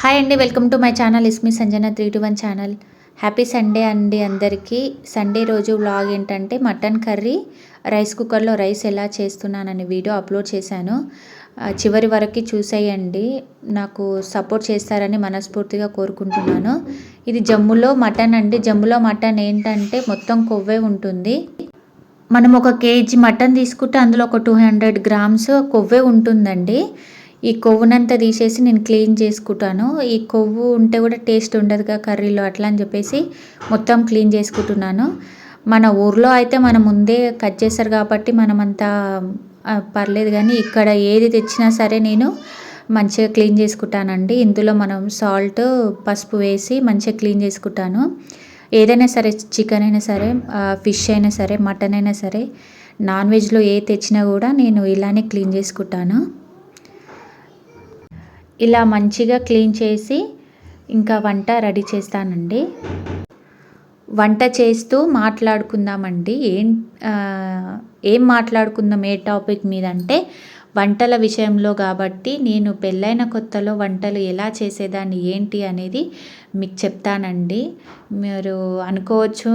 Hi అండి welcome to my channel. It's me Sanjana three two one channel. Happy Sunday అండి అందరికీ. Sunday రోజు vlog ఏంటంటే mutton curry rice కుక్కర్లో rice ఎలా చేస్తున్నానని వీడియో అప్లోడ్ చేశాను. చివరి వరకు చూసేయండి. నాకు సపోర్ట్ చేస్తారని మనస్ఫూర్తిగా కోరుకుంటున్నాను. ఇది జమ్ములో మటన్ అండి. జమ్ములో మటన్ ఏంటంటే మొత్తం కొవ్వే ఉంటుంది. మనం ఒక కేజీ మటన్ తీసుకుంటే అందులో ఒక టూ హండ్రెడ్ గ్రామ్స్ కొవ్వే ఉంటుందండి. ఈ కొవ్వునంతా తీసేసి నేను క్లీన్ చేసుకుంటాను. ఈ కొవ్వు ఉంటే కూడా టేస్ట్ ఉండదుగా కర్రీలో అట్లా అని చెప్పేసి మొత్తం క్లీన్ చేసుకుంటున్నాను. మన ఊర్లో అయితే మనం ముందే కట్ చేస్తారు కాబట్టి మనం అంతా పర్లేదు కానీ ఇక్కడ ఏది తెచ్చినా సరే నేను మంచిగా క్లీన్ చేసుకుంటానండి. ఇందులో మనం సాల్ట్ పసుపు వేసి మంచిగా క్లీన్ చేసుకుంటాను. ఏదైనా సరే చికెన్ అయినా సరే ఫిష్ అయినా సరే మటన్ అయినా సరే నాన్ వెజ్లో ఏ తెచ్చినా కూడా నేను ఇలానే క్లీన్ చేసుకుంటాను. ఇలా మంచిగా క్లీన్ చేసి ఇంకా వంట రెడీ చేస్తానండి. వంట చేస్తూ మాట్లాడుకుందామండి. ఏం ఏం మాట్లాడుకుందాం ఏ టాపిక్ మీద అంటే వంటల విషయంలో కాబట్టి నేను పెళ్ళైన కొత్తలో వంటలు ఎలా చేసేదాన్ని ఏంటి అనేది మీకు చెప్తానండి. మీరు అనుకోవచ్చు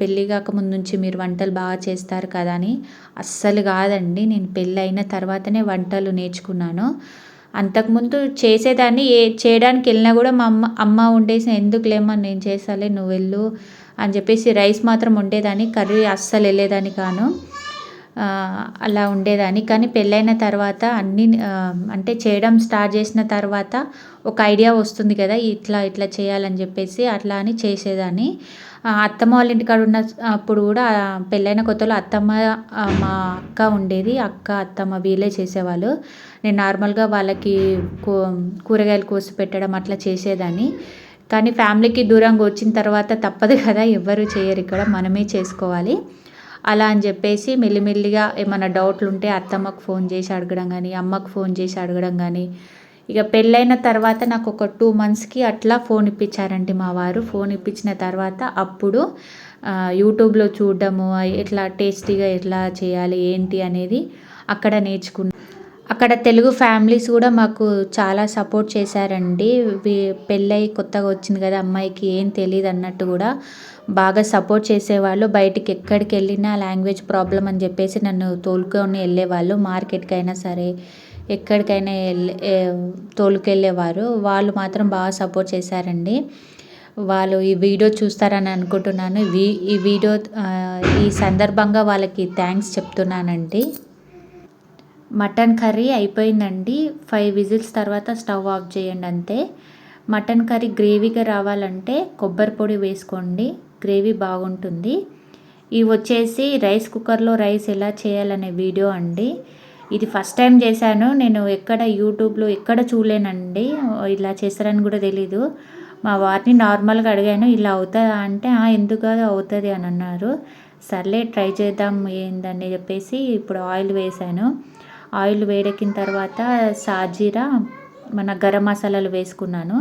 పెళ్ళి కాకముందు నుంచి మీరు వంటలు బాగా చేస్తారు కదా అని. అస్సలు కాదండి. నేను పెళ్ళైన తర్వాతనే వంటలు నేర్చుకున్నాను. అంతకుముందు చేసేదాన్ని ఏ చేయడానికి వెళ్ళినా కూడా మా అమ్మ అమ్మ వండేసి ఎందుకు లేమ్మా నేను చేస్తాలే నువ్వు వెళ్ళు అని చెప్పేసి రైస్ మాత్రం వండేదాన్ని కర్రీ అస్సలు వెళ్ళేదాన్ని కాను. అలా ఉండేదాన్ని. కానీ పెళ్ళైన తర్వాత అన్ని అంటే చేయడం స్టార్ట్ చేసిన తర్వాత ఒక ఐడియా వస్తుంది కదా ఇట్లా ఇట్లా చేయాలని చెప్పేసి అట్లా అని చేసేదాన్ని. అత్తమ్మ వాళ్ళ ఇంటికాడ ఉన్న అప్పుడు కూడా పెళ్ళైన కొత్తలో అత్తమ్మ మా అక్క ఉండేది. అక్క అత్తమ్మ వీళ్ళే చేసేవాళ్ళు. నేను నార్మల్గా వాళ్ళకి కూరగాయలు కోసి పెట్టడం అట్లా చేసేదాన్ని. కానీ ఫ్యామిలీకి దూరంగా వచ్చిన తర్వాత తప్పదు కదా ఎవ్వరు చేయరు ఇక్కడ. మనమే చేసుకోవాలి. అలా అని చెప్పేసి మెల్లిమెల్లిగా ఏమైనా డౌట్లు ఉంటే అత్తమ్మకు ఫోన్ చేసి అడగడం కానీ అమ్మకు ఫోన్ చేసి అడగడం కానీ ఇక పెళ్ళైన తర్వాత నాకు ఒక టూ మంత్స్కి అట్లా ఫోన్ ఇప్పించారండి మా వారు. ఫోన్ ఇప్పించిన తర్వాత అప్పుడు యూట్యూబ్లో చూడడము ఎట్లా టేస్టీగా ఎట్లా చేయాలి ఏంటి అనేది అక్కడ నేర్చుకున్నాను అక్కడ తెలుగు ఫ్యామిలీస్ కూడా మాకు చాలా సపోర్ట్ చేశారండి. పెళ్ళై కొత్తగా వచ్చింది కదా అమ్మాయికి ఏం తెలియదు అన్నట్టు కూడా బాగా సపోర్ట్ చేసేవాళ్ళు. బయటికి ఎక్కడికి వెళ్ళినా లాంగ్వేజ్ ప్రాబ్లం అని చెప్పేసి నన్ను తోలుకొని వెళ్ళేవాళ్ళు. మార్కెట్కి అయినా సరే ఎక్కడికైనా వెళ్ళే తోలుకెళ్ళేవారు. వాళ్ళు మాత్రం బాగా సపోర్ట్ చేశారండి. వాళ్ళు ఈ వీడియో చూస్తారని అనుకుంటున్నాను. వీ- ఈ వీడియో ఈ సందర్భంగా వాళ్ళకి థ్యాంక్స్ చెప్తున్నానండి. మటన్ కర్రీ అయిపోయిందండి. ఫైవ్ విజిల్స్ తర్వాత స్టవ్ ఆఫ్ చేయండి అంతే. మటన్ కర్రీ గ్రేవీగా రావాలంటే కొబ్బరి పొడి వేసుకోండి. గ్రేవీ బాగుంటుంది. ఇవి వచ్చేసి రైస్ కుక్కర్లో రైస్ ఎలా చేయాలనే వీడియో అండి. ఇది ఫస్ట్ టైం చేశాను. నేను ఎక్కడ యూట్యూబ్లో ఎక్కడ చూడలేనండి. ఇలా చేస్తారని కూడా తెలీదు. మా వారిని నార్మల్గా అడిగాను ఇలా అవుతుందా అంటే ఎందుకు కాదు అవుతుంది? అని అన్నారు. సర్లే ట్రై చేద్దాం ఏందని చెప్పేసి ఇప్పుడు ఆయిల్ వేసాను ఆయిల్ వేడెక్కిన తర్వాత సాజీరా మన గరం మసాలాలు వేసుకున్నాను.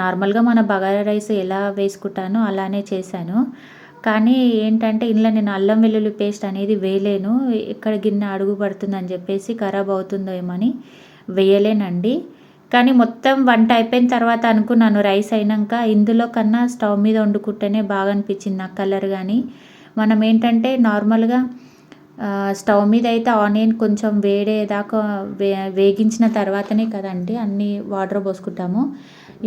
నార్మల్గా మన బగారా రైస్ ఎలా వేసుకుంటానో అలానే చేశాను. కానీ ఏంటంటే ఇందులో నేను అల్లం వెల్లుల్లి పేస్ట్ అనేది వేయలేను. ఇక్కడ గిన్నె అడుగు పడుతుందని చెప్పేసి ఖరాబ్ అవుతుందో ఏమని వేయలేనండి. కానీ మొత్తం వంట అయిపోయిన తర్వాత అనుకున్నాను రైస్ అయినాక ఇందులో కన్నా స్టవ్ మీద వండుకుంటేనే బాగా అనిపించింది నా కలర్ కానీ మనం ఏంటంటే నార్మల్గా స్టవ్ మీద అయితే ఆనియన్ కొంచెం వేడేదాకా వే వేగించిన తర్వాతనే కదండి అన్ని వాటర్ పోసుకుంటాము.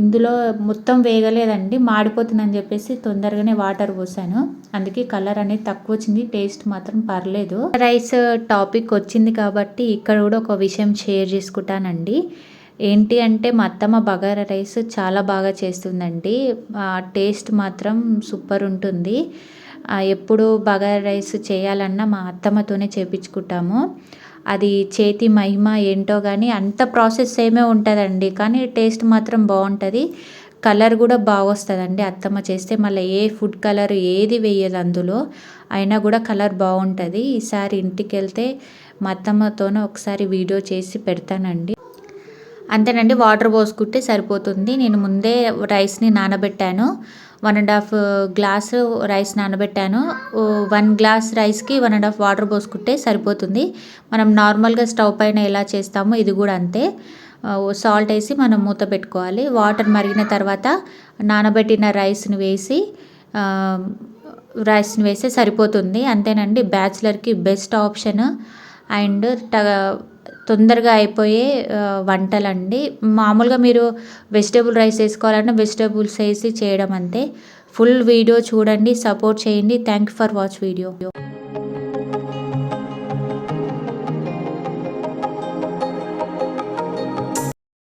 ఇందులో మొత్తం వేగలేదండి మాడిపోతుందని చెప్పేసి తొందరగానే వాటర్ పోసాను. అందుకే కలర్ అనేది తక్కువ వచ్చింది టేస్ట్ మాత్రం పర్లేదు. రైస్ టాపిక్ వచ్చింది కాబట్టి ఇక్కడ కూడా ఒక విషయం షేర్ చేసుకుంటానండి. ఏంటి అంటే మా అత్తమ్మ బగారా రైస్ చాలా బాగా చేస్తుందండి. ఆ టేస్ట్ మాత్రం సూపర్ ఉంటుంది. ఎప్పుడు బగారా రైస్ చేయాలన్నా మా అత్తమ్మతోనే చేపించుకుంటాము. అది చేతి మహిమ ఏంటో కానీ అంత ప్రాసెస్ ఏమే ఉంటుందండి. కానీ టేస్ట్ మాత్రం బాగుంటుంది కలర్ కూడా బాగా వస్తుందండి అత్తమ్మ చేస్తే. మళ్ళీ ఏ ఫుడ్ కలర్ ఏది వేయదు అందులో. అయినా కూడా కలర్ బాగుంటుంది ఈసారి ఇంటికి వెళ్తే మా అత్తమ్మతోనే ఒకసారి వీడియో చేసి పెడతానండి. అంతేనండి వాటర్ పోసుకుంటే సరిపోతుంది. నేను ముందే రైస్ని నానబెట్టాను. One and half glass rice నానబెట్టాను. వన్ గ్లాస్ రైస్కి వన్ అండ్ హాఫ్ వాటర్ పోసుకుంటే సరిపోతుంది. మనం నార్మల్గా స్టవ్ పైన ఎలా చేస్తామో ఇది కూడా అంతే. సాల్ట్ వేసి మనం మూత పెట్టుకోవాలి. వాటర్ మరిగిన తర్వాత నానబెట్టిన రైస్ని వేసి రైస్ని వేస్తే సరిపోతుంది. అంతేనండి బ్యాచిలర్కి బెస్ట్ ఆప్షన్. అండ్ ట తొందరగా అయిపోయే వంటలండి. మామూలుగా మీరు వెజిటేబుల్ రైస్ వేసుకోవాలంటే వెజిటేబుల్స్ వేసి చేయడం అంతే. ఫుల్ వీడియో చూడండి సపోర్ట్ చేయండి. Thank you for watch video.